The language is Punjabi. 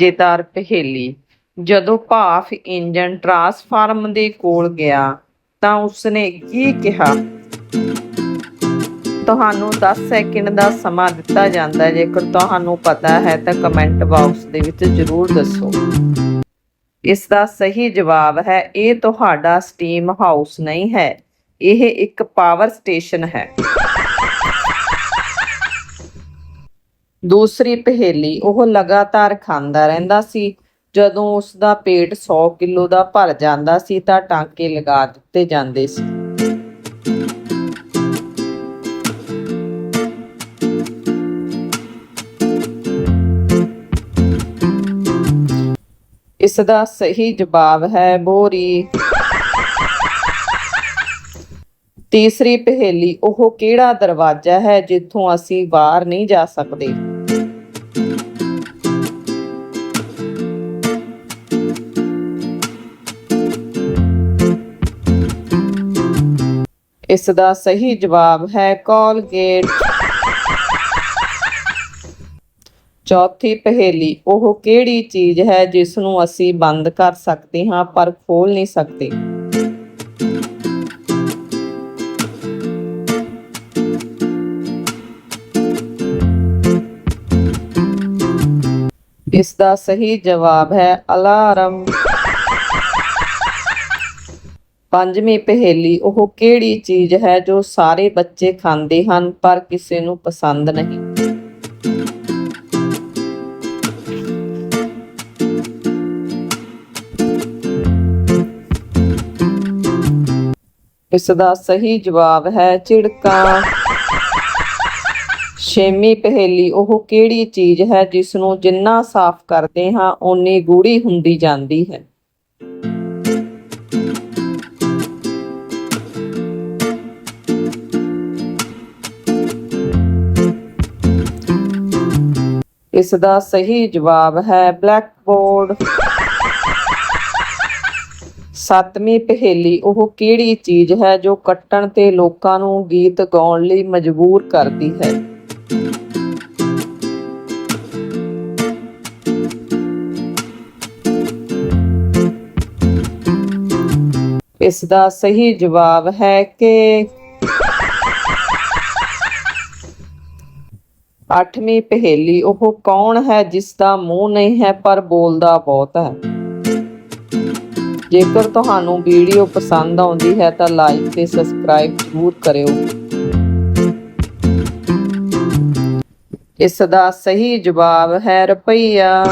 ਮਜ਼ੇਦਾਰ ਪਹੇਲੀ। ਜਦੋਂ ਭਾਫ ਇੰਜਨ ਟਰਾਂਸਫਾਰਮ ਦੇ ਕੋਲ ਗਿਆ ਤਾਂ ਉਸਨੇ ਕੀ ਕਿਹਾ? ਤੁਹਾਨੂੰ 10 ਸੈਕਿੰਡ ਦਾ ਸਮਾਂ ਦਿੱਤਾ ਜਾਂਦਾ। ਹੈ ਜੇਕਰ ਤੁਹਾਨੂੰ ਪਤਾ ਹੈ ਤਾਂ ਕਮੈਂਟ ਬਾਕਸ ਦੇ ਵਿੱਚ ਜ਼ਰੂਰ ਦੱਸੋ। ਇਸ ਦਾ ਸਹੀ ਜਵਾਬ ਹੈ, ਇਹ ਤੁਹਾਡਾ ਸਟੀਮ ਹਾਊਸ ਨਹੀਂ ਹੈ। ਇਹ ਇੱਕ ਪਾਵਰ ਸਟੇਸ਼ਨ ਹੈ। ਦੂਸਰੀ ਪਹੇਲੀ, ਉਹ ਲਗਾਤਾਰ ਖਾਂਦਾ ਰਹਿੰਦਾ ਸੀ। ਜਦੋਂ ਉਸ ਦਾ ਪੇਟ 100 ਕਿਲੋ ਦਾ ਭਰ ਜਾਂਦਾ ਸੀ, ਤਾਂ ਟਾਂਕੇ ਲਗਾ ਦਿੱਤੇ ਜਾਂਦੇ ਸੀ। ਇਸ ਦਾ ਸਹੀ ਜਵਾਬ ਹੈ ਬੋਰੀ। ਤੀਸਰੀ ਪਹੇਲੀ, ਉਹ ਕਿਹੜਾ ਦਰਵਾਜ਼ਾ ਹੈ ਜਿੱਥੋਂ ਅਸੀਂ ਬਾਹਰ ਨਹੀਂ ਜਾ ਸਕਦੇ? ਇਸ ਦਾ ਸਹੀ ਜਵਾਬ ਹੈ ਕੋਲਗੇਟ। ਚੌਥੀ ਪਹੇਲੀ, ਉਹ ਕਿਹੜੀ ਚੀਜ਼ ਹੈ ਜਿਸ ਨੂੰ ਅਸੀਂ ਬੰਦ ਕਰ ਸਕਦੇ ਹਾਂ ਪਰ ਖੋਲ ਨਹੀਂ ਸਕਦੇ? ਇਸ ਦਾ ਸਹੀ ਜਵਾਬ ਹੈ ਅਲਾਰਮ। ਪੰਜਵੀਂ ਪਹੇਲੀ, ਉਹ ਕਿਹੜੀ ਚੀਜ਼ ਹੈ ਜੋ ਸਾਰੇ ਬੱਚੇ ਖਾਂਦੇ ਹਨ ਪਰ ਕਿਸੇ ਨੂੰ ਪਸੰਦ ਨਹੀਂ? ਇਸ ਦਾ ਸਹੀ ਜਵਾਬ ਹੈ ਝਿੜਕਾਂ। ਛੇਵੀਂ ਪਹੇਲੀ ਉਹ ਕਿਹੜੀ ਚੀਜ਼ ਹੈ ਜਿਸ ਨੂੰ ਜਿੰਨਾ ਸਾਫ਼ ਕਰਦੇ ਹਾਂ, ਓਨੀ ਗੂੜੀ ਹੁੰਦੀ ਜਾਂਦੀ ਹੈ। ਇਸ ਦਾ ਸਹੀ ਜਵਾਬ ਹੈ ਬਲੈਕਬੋਰਡ। ਸੱਤਵੀਂ ਪਹੇਲੀ ਉਹ ਕਿਹੜੀ ਚੀਜ਼ ਹੈ ਜੋ ਕੱਟਣ ਤੇ ਲੋਕਾਂ ਨੂੰ ਗੀਤ ਗਾਉਣ ਲਈ ਮਜਬੂਰ ਕਰਦੀ ਹੈ? ਇਸ ਦਾ ਸਹੀ ਜਵਾਬ ਹੈ ਕਿ ਅੱਠਵੀਂ ਪਹੇਲੀ ਉਹ ਕੌਣ ਹੈ ਜਿਸ ਦਾ ਮੂੰਹ ਨਹੀਂ ਹੈ ਪਰ ਬੋਲਦਾ ਬਹੁਤ ਹੈ। ਜੇਕਰ ਤੁਹਾਨੂੰ ਵੀਡੀਓ ਪਸੰਦ ਆਉਂਦੀ ਹੈ ਤਾਂ ਲਾਈਕ ਤੇ ਸਬਸਕ੍ਰਾਈਬ ਜ਼ਰੂਰ ਕਰਿਓ। ਇਸ ਦਾ ਸਹੀ ਜਵਾਬ ਹੈ ਰੁਪਈਆ।